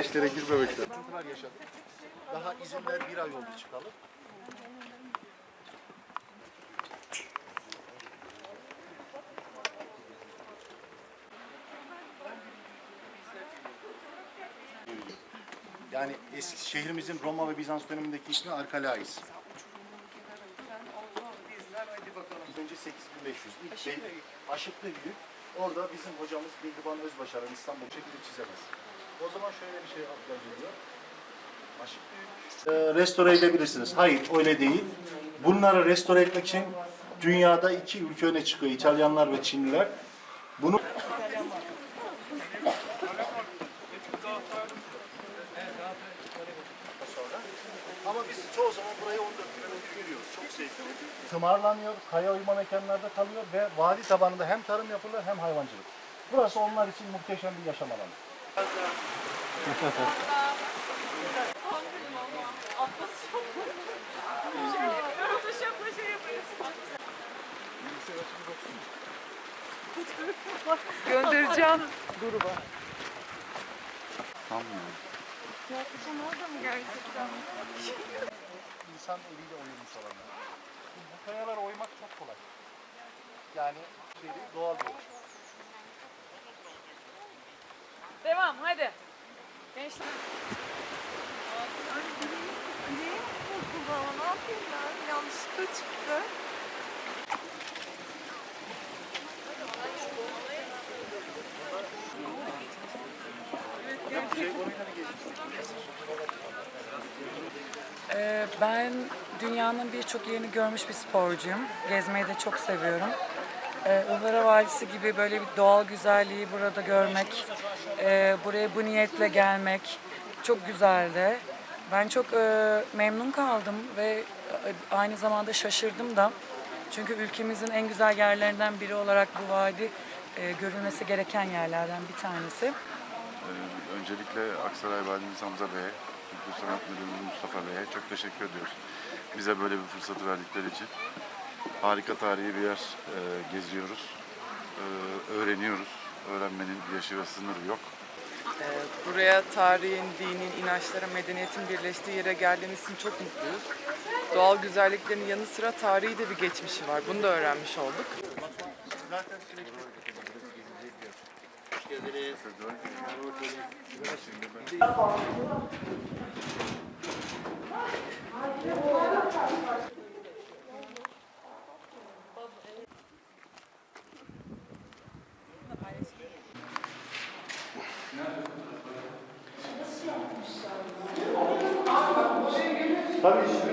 işlere girmemek lazım. Daha izinler bir ay oldu çıkalı. Yani eski şehrimizin Roma ve Bizans dönemindeki ismi Arkalais. Önce 8500. İlk şey, Aşıklı Büyük. Orada bizim hocamız Bildiban Özbaşar'ın İstanbul şekilde çizemez. O zaman şöyle bir şey akla geliyor. Aşık Büyük. Ee, restore edebilirsiniz. Hayır öyle değil. Bunları restore etmek için dünyada iki ülke öne çıkıyor. İtalyanlar ve Çinliler. Bunu. Ama biz çoğu zaman burayı 14 kilometre yürüyoruz. Çok zevkli. Tımarlanıyor, kaya uyma mekanlarda kalıyor ve vadi tabanında hem tarım yapılır hem hayvancılık. Burası onlar için muhteşem bir yaşam alanı. Göndereceğim gruba. Tamam Ya kızım orada mı gerçekten? İnsan eliyle oyulmuş alanlar. Şimdi bu kayalara oymak çok kolay. Yani şey değil, doğal bir olay. Devam hadi. Gençler. Niye bozuldu ama ne yapayım ben? Yanlışlıkla çıktı. Ee, Ben dünyanın birçok yerini görmüş bir sporcuyum. Gezmeyi de çok seviyorum. Ee, Ihlara Vadisi gibi böyle bir doğal güzelliği burada görmek, e, buraya bu niyetle gelmek çok güzeldi. Ben çok e, memnun kaldım ve e, aynı zamanda şaşırdım da. Çünkü ülkemizin en güzel yerlerinden biri olarak bu vadi e, görülmesi gereken yerlerden bir tanesi. Ee, Öncelikle Aksaray Valimiz Hamza Bey'e, Kültür Sanat Müdürümüz Mustafa Bey'e çok teşekkür ediyoruz. Bize böyle bir fırsatı verdikleri için. Harika tarihi bir yer e, geziyoruz, e, öğreniyoruz. Öğrenmenin yaşı ve sınırı yok. Ee, Buraya tarihin, dinin, inançların, medeniyetin birleştiği yere geldiğimiz için çok mutluyuz. Doğal güzelliklerin yanı sıra tarihi de bir geçmişi var. Bunu da öğrenmiş olduk. Zaten sürekli Tabii